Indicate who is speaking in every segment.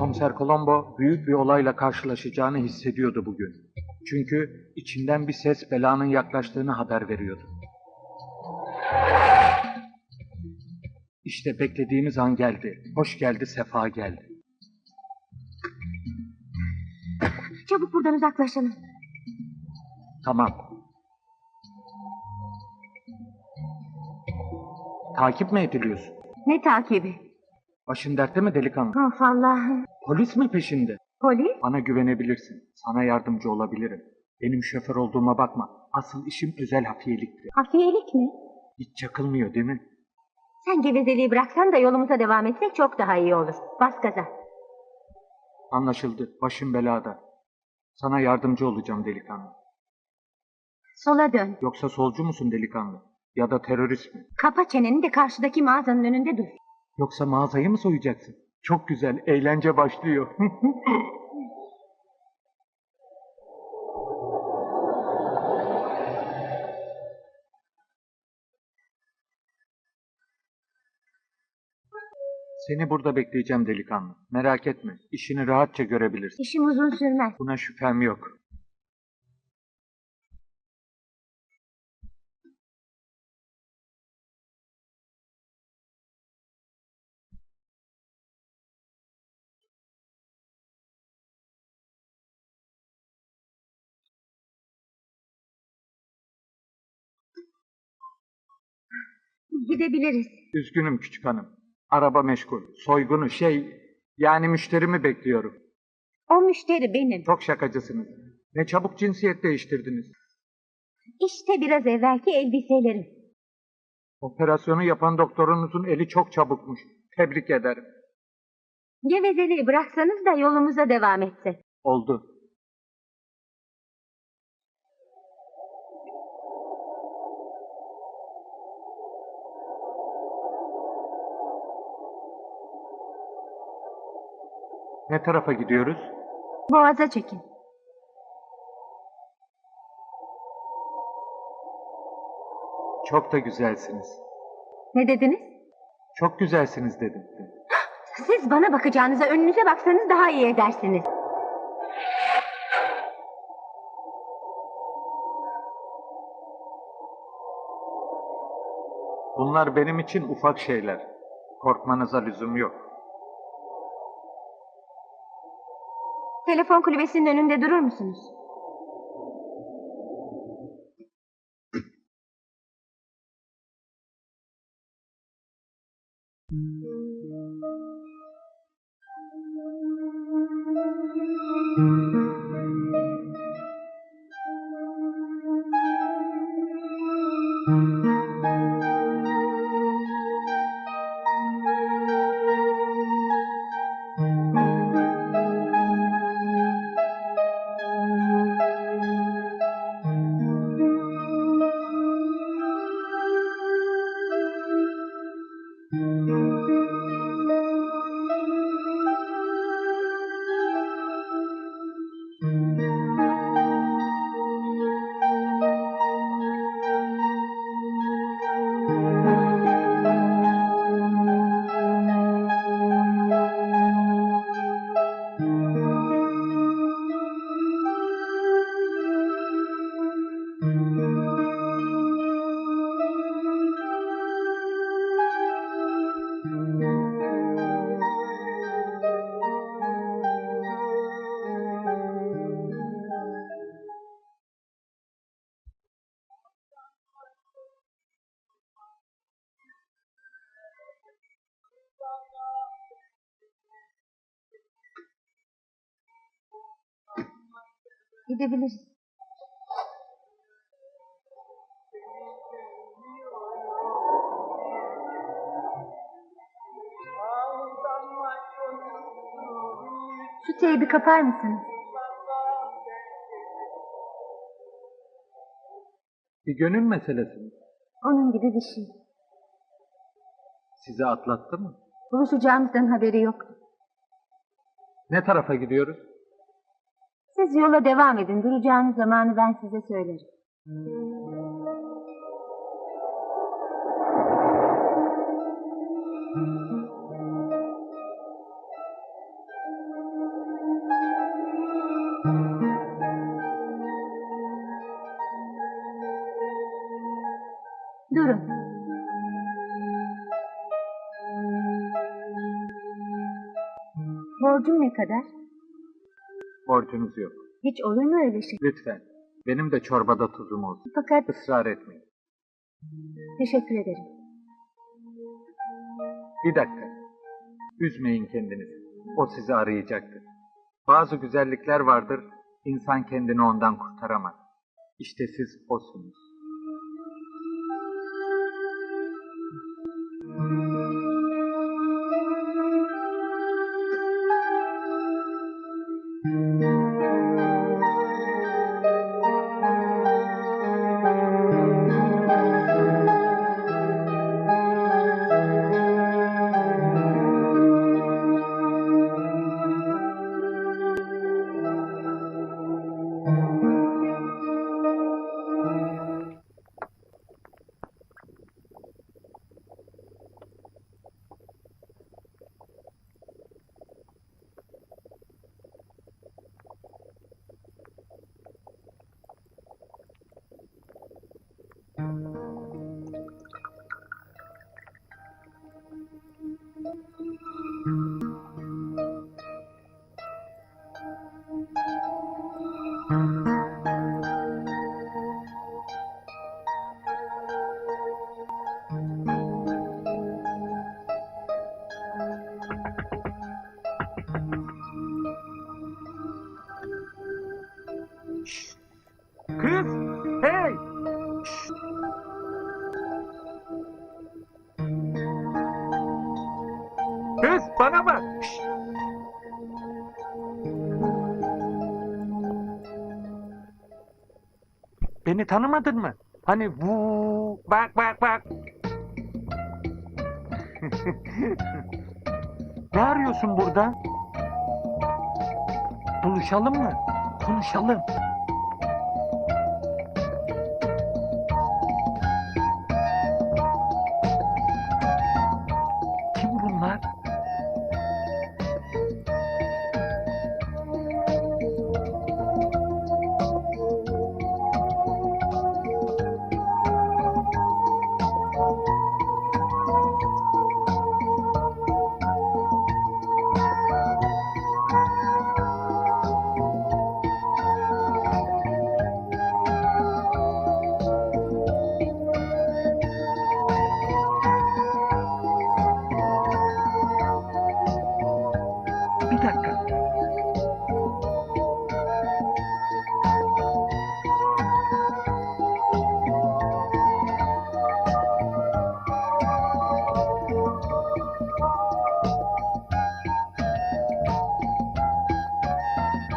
Speaker 1: Komiser Colombo büyük bir olayla karşılaşacağını hissediyordu bugün. Çünkü içinden bir ses belanın yaklaştığını haber veriyordu. İşte beklediğimiz an geldi. Hoş geldi, sefa geldi.
Speaker 2: Çabuk buradan uzaklaşalım.
Speaker 1: Tamam. Takip mi ediliyorsun?
Speaker 2: Ne takibi?
Speaker 1: Başın dertte mi delikanlı?
Speaker 2: Of Allah'ım.
Speaker 1: Polis mi peşinde?
Speaker 2: Polis?
Speaker 1: Bana güvenebilirsin. Sana yardımcı olabilirim. Benim şoför olduğuma bakma. Asıl işim özel hafiyelikti.
Speaker 2: Hafiyelik mi?
Speaker 1: Hiç çakılmıyor değil mi?
Speaker 2: Sen gevezeliği bıraksan da yolumuza devam etsek çok daha iyi olur. Bas gaza.
Speaker 1: Anlaşıldı. Başım belada. Sana yardımcı olacağım delikanlı.
Speaker 2: Sola dön.
Speaker 1: Yoksa solcu musun delikanlı? Ya da terörist mi?
Speaker 2: Kapa çeneni de karşıdaki mağazanın önünde dur.
Speaker 1: Yoksa mağazayı mı soyacaksın? Çok güzel. Eğlence başlıyor. Seni burada bekleyeceğim delikanlı. Merak etme. İşini rahatça görebilirsin.
Speaker 2: İşim uzun sürmez.
Speaker 1: Buna şüphem yok.
Speaker 2: Gidebiliriz.
Speaker 1: Üzgünüm küçük hanım. Araba meşgul. Soygunu şey yani müşterimi bekliyorum.
Speaker 2: O müşteri benim.
Speaker 1: Çok şakacısınız. Ne çabuk cinsiyet değiştirdiniz.
Speaker 2: İşte biraz evvelki elbiselerim.
Speaker 1: Operasyonu yapan doktorunuzun eli çok çabukmuş. Tebrik ederim.
Speaker 2: Gevezeliği bıraksanız da yolumuza devam etsek.
Speaker 1: Oldu. Ne tarafa gidiyoruz?
Speaker 2: Boğaza çekin.
Speaker 1: Çok da güzelsiniz.
Speaker 2: Ne dediniz?
Speaker 1: Çok güzelsiniz dedim.
Speaker 2: Siz bana bakacağınıza önünüze baksanız daha iyi edersiniz.
Speaker 1: Bunlar benim için ufak şeyler. Korkmanıza lüzum yok.
Speaker 2: Telefon kulübesinin önünde durur musunuz? Gidebiliriz. Şu teybi kapar mısınız?
Speaker 1: Bir gönül meselesi mi?
Speaker 2: Onun gibi bir şey.
Speaker 1: Sizi atlattı mı?
Speaker 2: Buluşacağımızdan haberi yoktu.
Speaker 1: Ne tarafa gidiyoruz?
Speaker 2: Siz yola devam edin. Duracağınız zamanı ben size söylerim. Durun. Borcum ne kadar?
Speaker 1: Borcunuz yok.
Speaker 2: Hiç olur mu öyle şey?
Speaker 1: Lütfen. Benim de çorbada tuzum olsun.
Speaker 2: Fakat
Speaker 1: Israr etmeyin.
Speaker 2: teşekkür ederim.
Speaker 1: Bir dakika. Üzmeyin kendinizi. O sizi arayacaktır. Bazı güzellikler vardır, insan kendini ondan kurtaramaz. İşte siz osunuz. Kız! Tanımadın mı? Hani bu bak bak bak. ne arıyorsun burada? Buluşalım mı? Konuşalım.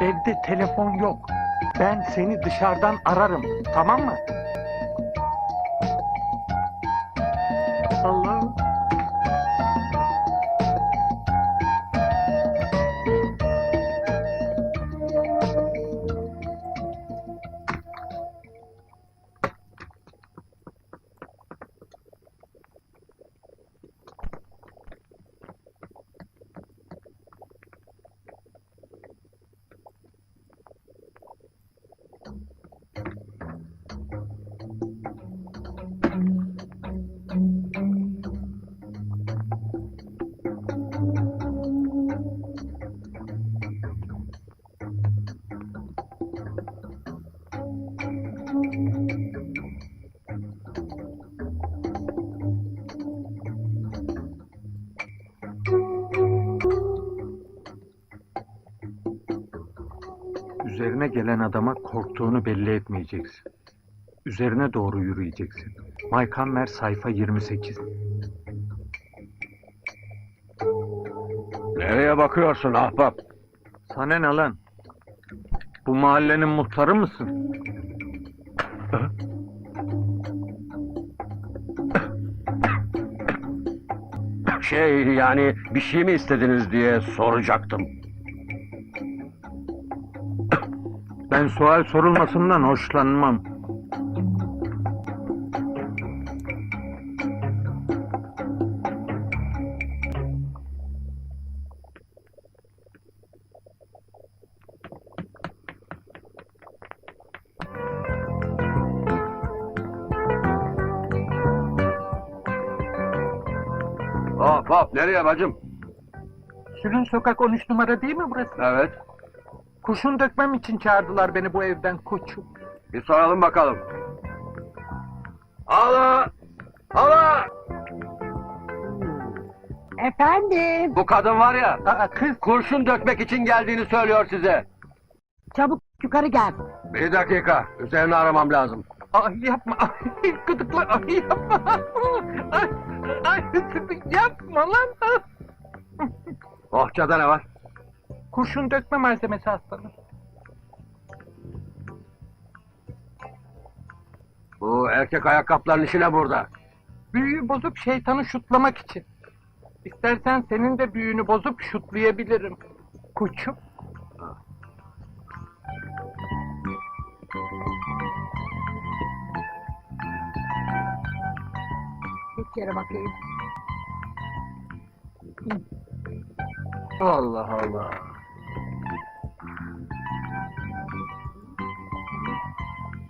Speaker 1: Evde telefon yok. Ben seni dışarıdan ararım. Tamam mı? Gelen adama korktuğunu belli etmeyeceksin. Üzerine doğru yürüyeceksin. Maykammer sayfa 28.
Speaker 3: Nereye bakıyorsun ahbap?
Speaker 1: Sana ne lan? Bu mahallenin muhtarı mısın?
Speaker 3: Şey yani bir şey mi istediniz diye soracaktım.
Speaker 1: Ben sual sorulmasından hoşlanmam.
Speaker 3: Hop hop nereye bacım?
Speaker 1: Sülün Sokak 13 numara değil mi burası?
Speaker 3: Evet.
Speaker 1: Kurşun dökmem için çağırdılar beni bu evden koçum.
Speaker 3: Bir soralım bakalım. Ala! Ala!
Speaker 4: Efendim,
Speaker 3: Bu kadın var ya,
Speaker 1: Aa kız
Speaker 3: kurşun dökmek için geldiğini söylüyor size.
Speaker 4: çabuk yukarı gel.
Speaker 3: Bir dakika, üzerine aramam lazım.
Speaker 1: ay yapma ay gıdıkla ay yapma. Ay, ay yapma lan.
Speaker 3: Bohçada ne var?
Speaker 1: Kurşun dökme malzemesi hastalığı.
Speaker 3: Bu erkek ayakkabıların işi ne burada?
Speaker 1: Büyüyü bozup şeytanı şutlamak için. İstersen senin de büyüğünü bozup şutlayabilirim. Koçum.
Speaker 4: Bir kere bakayım.
Speaker 3: Allah Allah.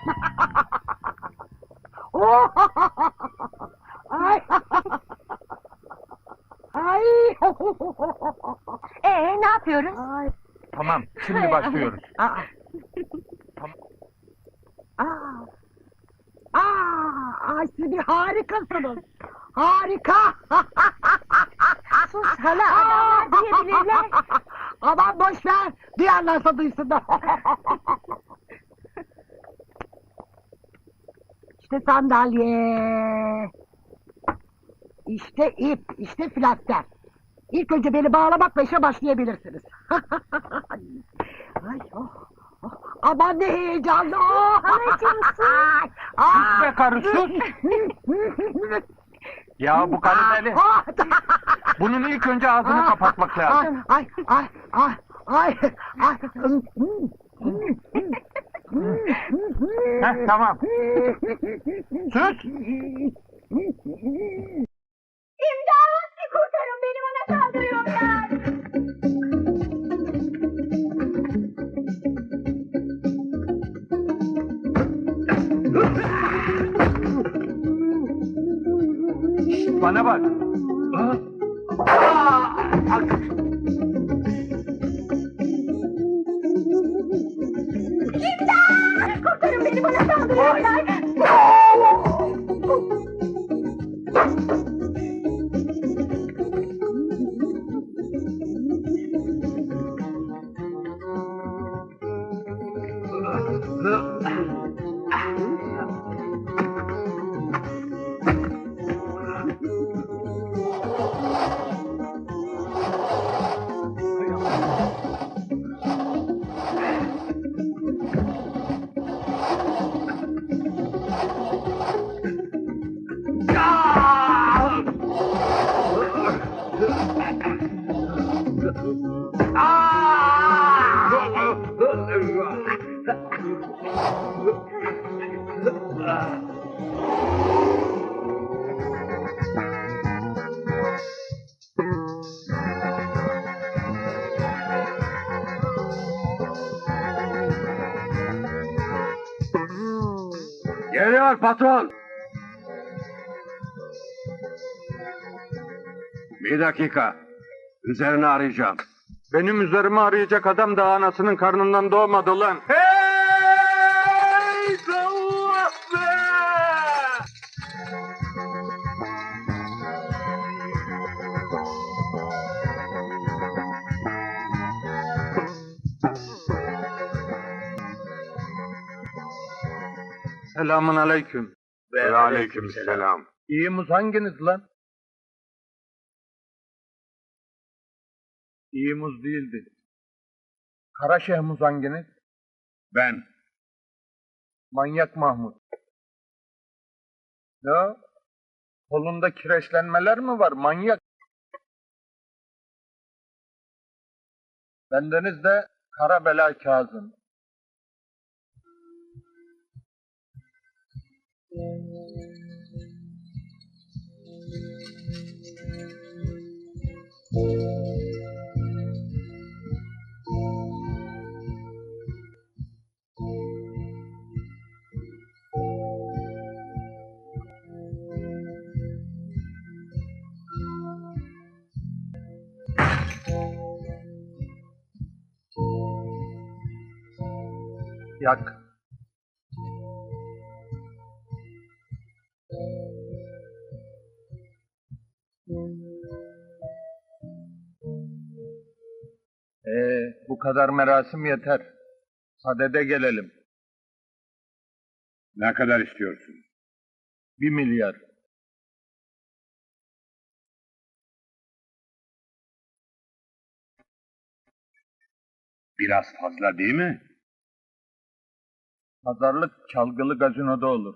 Speaker 2: Ee ne yapıyoruz?
Speaker 4: Ay!
Speaker 1: Tamam şimdi başlıyoruz.
Speaker 4: Aa!
Speaker 1: Tamam.
Speaker 4: Aa! Aa! Ay siz bir harikasınız. Harika!
Speaker 2: Sus hala adamlar diyebilirler.
Speaker 4: Aman boş ver. Duyarlarsa duysunlar. İşte sandalye. İşte ip, işte flaster. İlk önce beni bağlamakla işe başlayabilirsiniz. Ay, oh, oh. Aman ne heyecanlı. Oh.
Speaker 2: Anacığım, sus.
Speaker 1: Sus be karı, sus. Ya bu karı deli.
Speaker 4: Ah.
Speaker 1: Bunun ilk önce ağzını kapatmak lazım.
Speaker 4: Ay ay ay ay ay.
Speaker 1: Heh, tamam. Sus.
Speaker 2: İmdat! Kurtarın beni bana saldırıyorlar.
Speaker 1: Bana bak.
Speaker 3: Bir dakika. Üzerine arayacağım.
Speaker 1: Benim üzerime arayacak adam da anasının karnından doğmadı lan. Hey! Selamun aleyküm.
Speaker 3: Ve aleyküm selam.
Speaker 1: İyi muz hanginiz lan? iyi muz değildi. Kara Şeyh muz hanginiz?
Speaker 3: Ben.
Speaker 1: Manyak Mahmut. Ne? Kolunda kireçlenmeler mi var? Manyak. Bendeniz de Kara Bela Kazım. Thank you. Yak. Ee, bu kadar merasim yeter. Sadede gelelim.
Speaker 5: Ne kadar istiyorsun?
Speaker 1: Bir milyar.
Speaker 5: Biraz fazla değil mi?
Speaker 1: Pazarlık çalgılı gazinoda olur.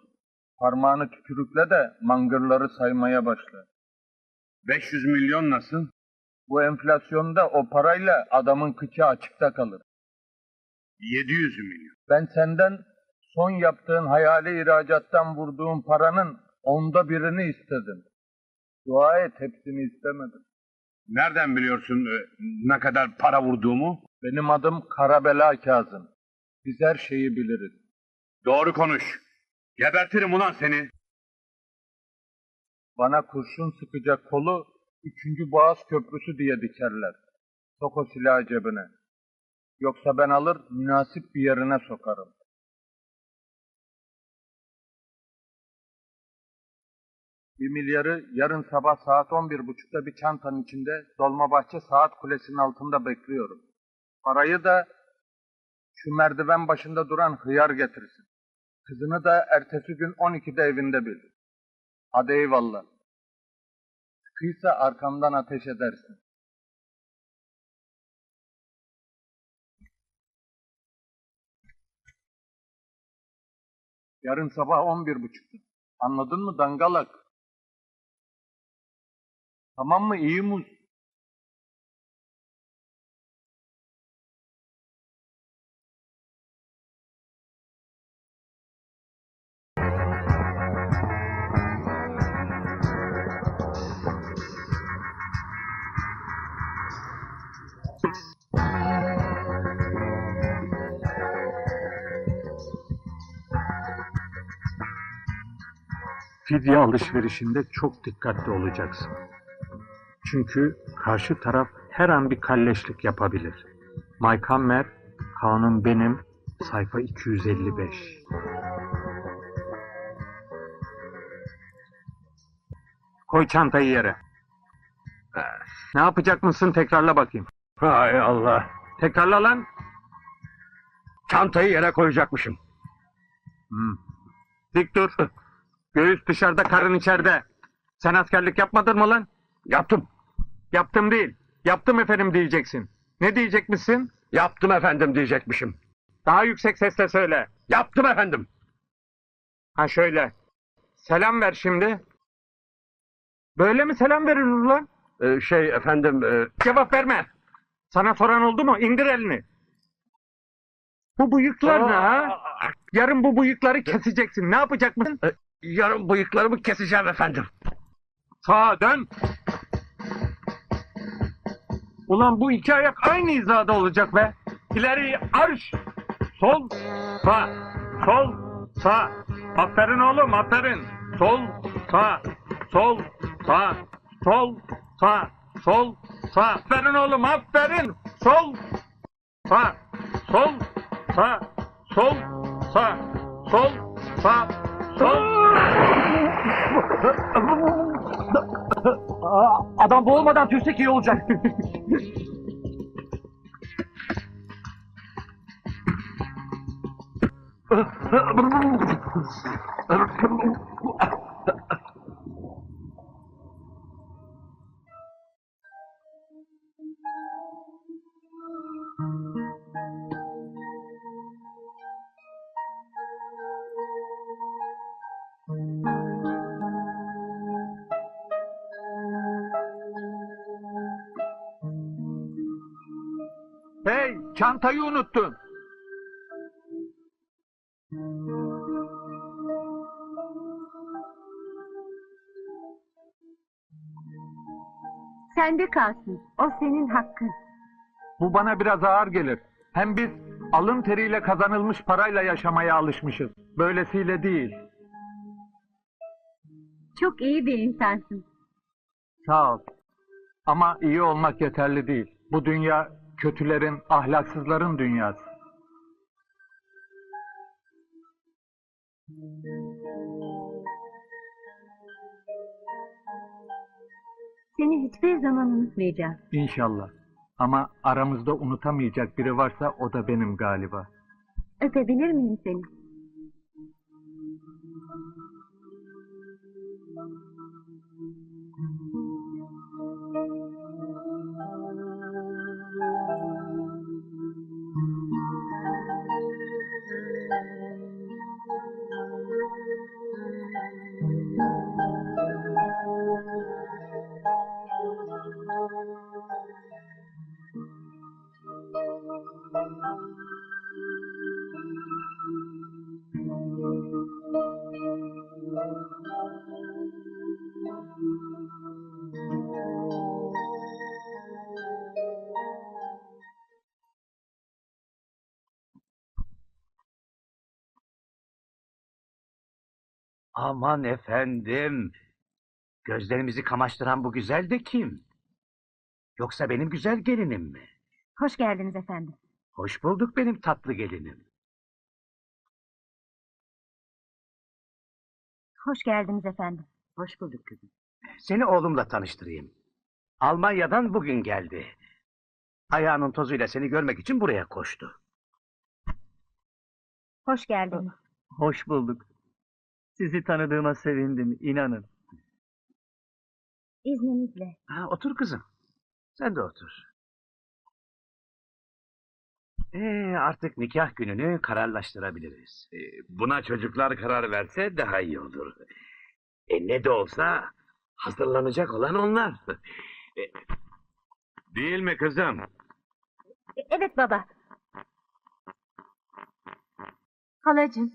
Speaker 1: Parmağını tükürükle de mangırları saymaya başla.
Speaker 5: 500 milyon nasıl?
Speaker 1: Bu enflasyonda o parayla adamın kıçı açıkta kalır.
Speaker 5: 700 milyon.
Speaker 1: Ben senden son yaptığın hayali ihracattan vurduğun paranın onda birini istedim. Dua et hepsini istemedim.
Speaker 5: Nereden biliyorsun e, ne kadar para vurduğumu?
Speaker 1: Benim adım Karabela Kazım. Biz her şeyi biliriz.
Speaker 5: Doğru konuş. Gebertirim ulan seni.
Speaker 1: Bana kurşun sıkacak kolu üçüncü Boğaz Köprüsü diye dikerler. Sok o silahı cebine. Yoksa ben alır münasip bir yerine sokarım. Bir milyarı yarın sabah saat on bir buçukta bir çantanın içinde Dolmabahçe Saat Kulesi'nin altında bekliyorum. Parayı da şu merdiven başında duran hıyar getirsin. Kızını da ertesi gün 12'de evinde bil. Hadi eyvallah. Sıkıysa arkamdan ateş edersin. Yarın sabah on bir buçukta. Anladın mı dangalak? Tamam mı iyi muz?
Speaker 6: Fidye alışverişinde çok dikkatli olacaksın. Çünkü karşı taraf her an bir kalleşlik yapabilir. Mike Hammer, Kanun Benim, sayfa 255. Koy çantayı yere. Ne yapacak mısın tekrarla bakayım.
Speaker 3: Hay Allah.
Speaker 6: Tekrarla lan.
Speaker 3: Çantayı yere koyacakmışım.
Speaker 6: Hmm. Dik dur. Göğüs dışarıda, karın içeride. Sen askerlik yapmadın mı lan?
Speaker 3: Yaptım.
Speaker 6: Yaptım değil. Yaptım efendim diyeceksin. Ne diyecekmişsin?
Speaker 3: Yaptım efendim diyecekmişim.
Speaker 6: Daha yüksek sesle söyle.
Speaker 3: Yaptım efendim.
Speaker 6: Ha şöyle. Selam ver şimdi. Böyle mi selam verilir lan?
Speaker 3: Ee, şey efendim e,
Speaker 6: Cevap verme. Sana soran oldu mu? İndir elini. Bu bıyıklar ne ha? Yarın bu bıyıkları keseceksin. Ne yapacak mısın?
Speaker 3: Yarın bıyıklarımı keseceğim efendim.
Speaker 6: Sağa dön. Ulan bu iki ayak aynı hizada olacak be. İleri arş. Sol, sağ, sol, sağ. Aferin oğlum, aferin. Sol, sağ, sol, sağ, sol, sağ, sol, sağ. Aferin oğlum, aferin. Sol, sağ, sol, sağ, sol, sağ, sol, sağ, sol.
Speaker 3: Adam boğulmadan tüysek iyi olacak.
Speaker 6: Çantayı unuttun.
Speaker 2: Sende kalsın. O senin hakkın.
Speaker 6: Bu bana biraz ağır gelir. Hem biz alın teriyle kazanılmış parayla yaşamaya alışmışız. Böylesiyle değil.
Speaker 2: Çok iyi bir insansın.
Speaker 6: Sağ ol. Ama iyi olmak yeterli değil. Bu dünya kötülerin, ahlaksızların dünyası.
Speaker 2: Seni hiçbir zaman unutmayacağım.
Speaker 6: İnşallah. Ama aramızda unutamayacak biri varsa o da benim galiba.
Speaker 2: Öpebilir miyim seni?
Speaker 3: Aman efendim. Gözlerimizi kamaştıran bu güzel de kim? Yoksa benim güzel gelinim mi?
Speaker 2: Hoş geldiniz efendim.
Speaker 3: Hoş bulduk benim tatlı gelinim.
Speaker 2: Hoş geldiniz efendim.
Speaker 3: Hoş bulduk kızım. Seni oğlumla tanıştırayım. Almanya'dan bugün geldi. Ayağının tozuyla seni görmek için buraya koştu.
Speaker 2: Hoş geldiniz.
Speaker 6: Hoş bulduk. Sizi tanıdığıma sevindim, inanın.
Speaker 2: İzninizle.
Speaker 3: Ha, otur kızım. Sen de otur. Ee, artık nikah gününü kararlaştırabiliriz.
Speaker 5: Ee, Buna çocuklar karar verse daha iyi olur. E ne de olsa hazırlanacak olan onlar. E, Değil mi kızım?
Speaker 2: E- Evet baba. Halacığım,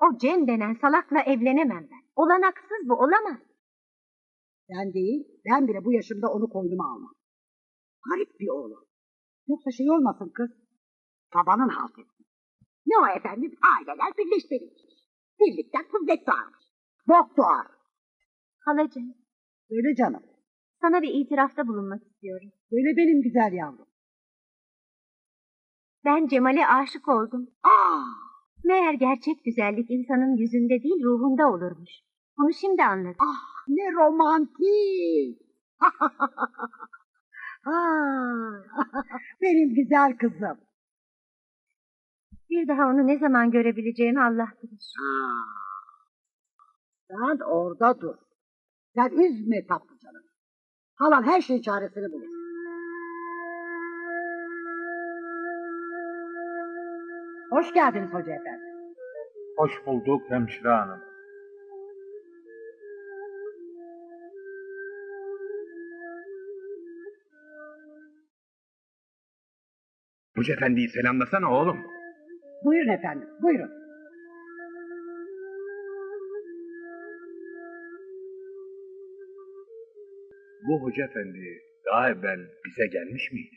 Speaker 2: o Cem denen salakla evlenemem ben. Olanaksız bu, olamaz.
Speaker 4: Ben değil, ben bile bu yaşımda onu koynuma almam. Garip bir oğlan. Yoksa şey olmasın kız. Babanın halt etsin. Ne o efendim? Aileler birleştirilmiş. Birlikten kuvvet doğarmış. Bok doğar.
Speaker 2: Halacığım,
Speaker 4: Öyle canım.
Speaker 2: sana bir itirafta bulunmak istiyorum.
Speaker 4: Böyle benim güzel yavrum.
Speaker 2: Ben Cemal'e aşık oldum.
Speaker 4: Aa,
Speaker 2: Meğer gerçek güzellik insanın yüzünde değil ruhunda olurmuş. Bunu şimdi anladım.
Speaker 4: ah ne romantik. Ah, benim güzel kızım.
Speaker 2: Bir daha onu ne zaman görebileceğimi Allah bilir.
Speaker 4: Aa, sen orada dur. Sen üzme tatlı canım. Halan her şeyin çaresini bulur. Hoş geldiniz hoca efendi.
Speaker 1: Hoş bulduk hemşire hanım.
Speaker 5: Hoca efendiyi selamlasana oğlum.
Speaker 4: Buyurun efendim, buyurun.
Speaker 5: Bu hoca efendi daha evvel bize gelmiş miydi?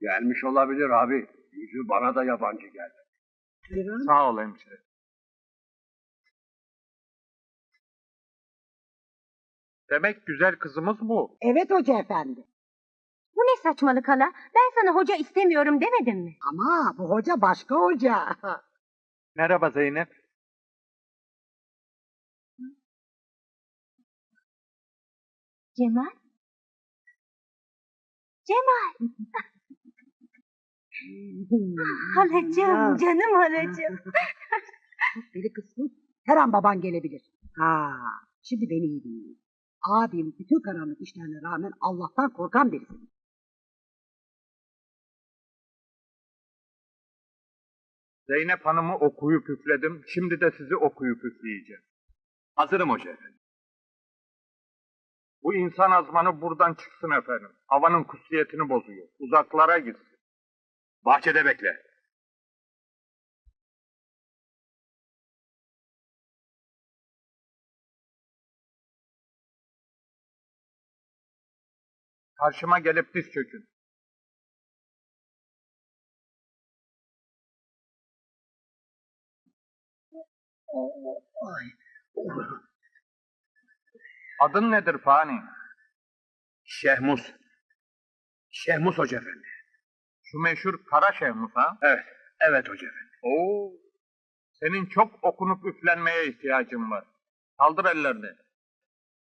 Speaker 5: Gelmiş olabilir abi. Yüzü bana da yabancı geldi.
Speaker 4: Buyurun.
Speaker 1: Sağ ol hemşire. Demek güzel kızımız bu.
Speaker 4: Evet hoca efendi.
Speaker 2: Bu ne saçmalık hala? Ben sana hoca istemiyorum demedim mi?
Speaker 4: Ama bu hoca başka hoca.
Speaker 1: Merhaba Zeynep.
Speaker 2: Cemal? Cemal! Halacığım, canım halacığım.
Speaker 4: Deli kısmı her an baban gelebilir. Ha, şimdi beni iyi dinleyin. Abim bütün karanlık işlerine rağmen Allah'tan korkan birisi.
Speaker 1: Zeynep Hanım'ı okuyup üfledim. Şimdi de sizi okuyup üfleyeceğim.
Speaker 5: Hazırım hoca efendi.
Speaker 1: Bu insan azmanı buradan çıksın efendim. Havanın kutsiyetini bozuyor. Uzaklara gitsin.
Speaker 5: Bahçede bekle.
Speaker 1: Karşıma gelip diz çökün. Adın nedir Fani?
Speaker 5: Şehmus. Şehmus hoca efendi.
Speaker 1: Şu meşhur Kara Şehmus ha?
Speaker 5: Evet, evet hoca efendi.
Speaker 1: Oo. Senin çok okunup üflenmeye ihtiyacın var. Kaldır ellerini.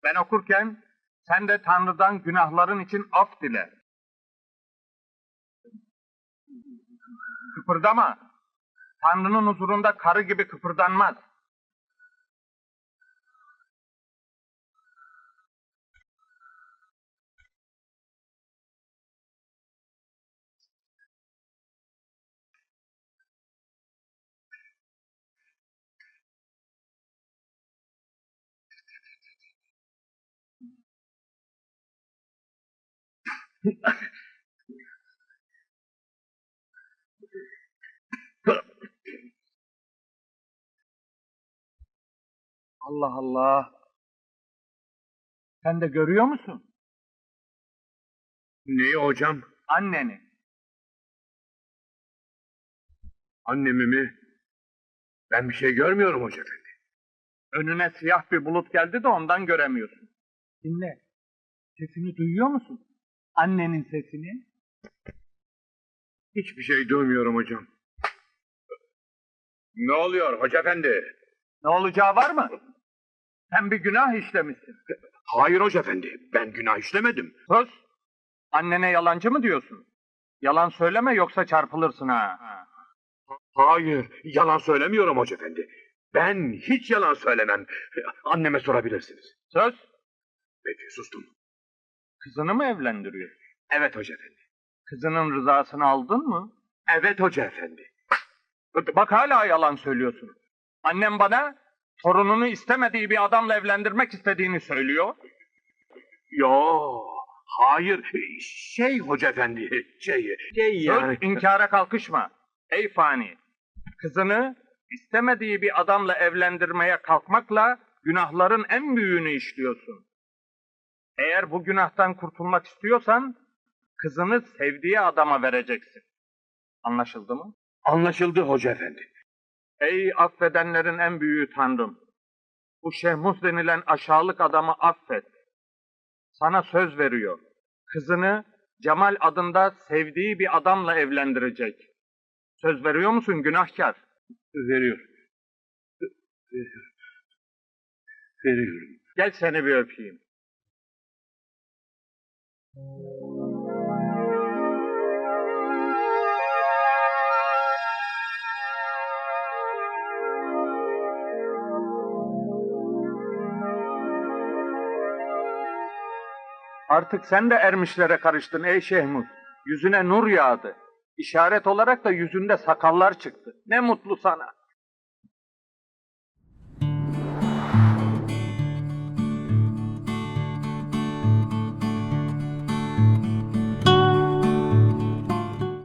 Speaker 1: Ben okurken Sen de Tanrı'dan günahların için af dile. Kıpırdama. Tanrı'nın huzurunda karı gibi kıpırdanmaz. Allah Allah. Sen de görüyor musun?
Speaker 5: Neyi hocam?
Speaker 1: Anneni.
Speaker 5: Annemi mi? Ben bir şey görmüyorum hoca efendi.
Speaker 1: Önüne siyah bir bulut geldi de ondan göremiyorsun. Dinle. Sesini duyuyor musun? Annenin sesini.
Speaker 5: Hiçbir şey duymuyorum hocam. Ne oluyor hoca efendi?
Speaker 1: Ne olacağı var mı? Sen bir günah işlemişsin.
Speaker 5: Hayır hoca efendi, ben günah işlemedim.
Speaker 1: Sus. Annene yalancı mı diyorsun? Yalan söyleme yoksa çarpılırsın ha.
Speaker 5: Hayır, yalan söylemiyorum hoca efendi. Ben hiç yalan söylemem. Anneme sorabilirsiniz.
Speaker 1: Söz.
Speaker 5: Peki sustum.
Speaker 1: Kızını mı evlendiriyorsun?
Speaker 5: Evet hoca efendi.
Speaker 1: Kızının rızasını aldın mı?
Speaker 5: Evet hoca efendi.
Speaker 1: Bak hala yalan söylüyorsun. Annem bana torununu istemediği bir adamla evlendirmek istediğini söylüyor.
Speaker 5: Yo, hayır. Şey hoca efendi, şey, şey yani.
Speaker 1: Söz inkara kalkışma. Ey fani. Kızını istemediği bir adamla evlendirmeye kalkmakla günahların en büyüğünü işliyorsun. Eğer bu günahtan kurtulmak istiyorsan kızını sevdiği adama vereceksin. Anlaşıldı mı?
Speaker 5: Anlaşıldı hoca efendi.
Speaker 1: Ey affedenlerin en büyüğü Tanrım. Bu Şehmus denilen aşağılık adamı affet. Sana söz veriyor. Kızını Cemal adında sevdiği bir adamla evlendirecek. Söz veriyor musun günahkar?
Speaker 5: Veriyorum. Veriyorum.
Speaker 1: Gel seni bir öpeyim. Artık sen de ermişlere karıştın ey Şehmuz. Yüzüne nur yağdı. İşaret olarak da yüzünde sakallar çıktı. Ne mutlu sana.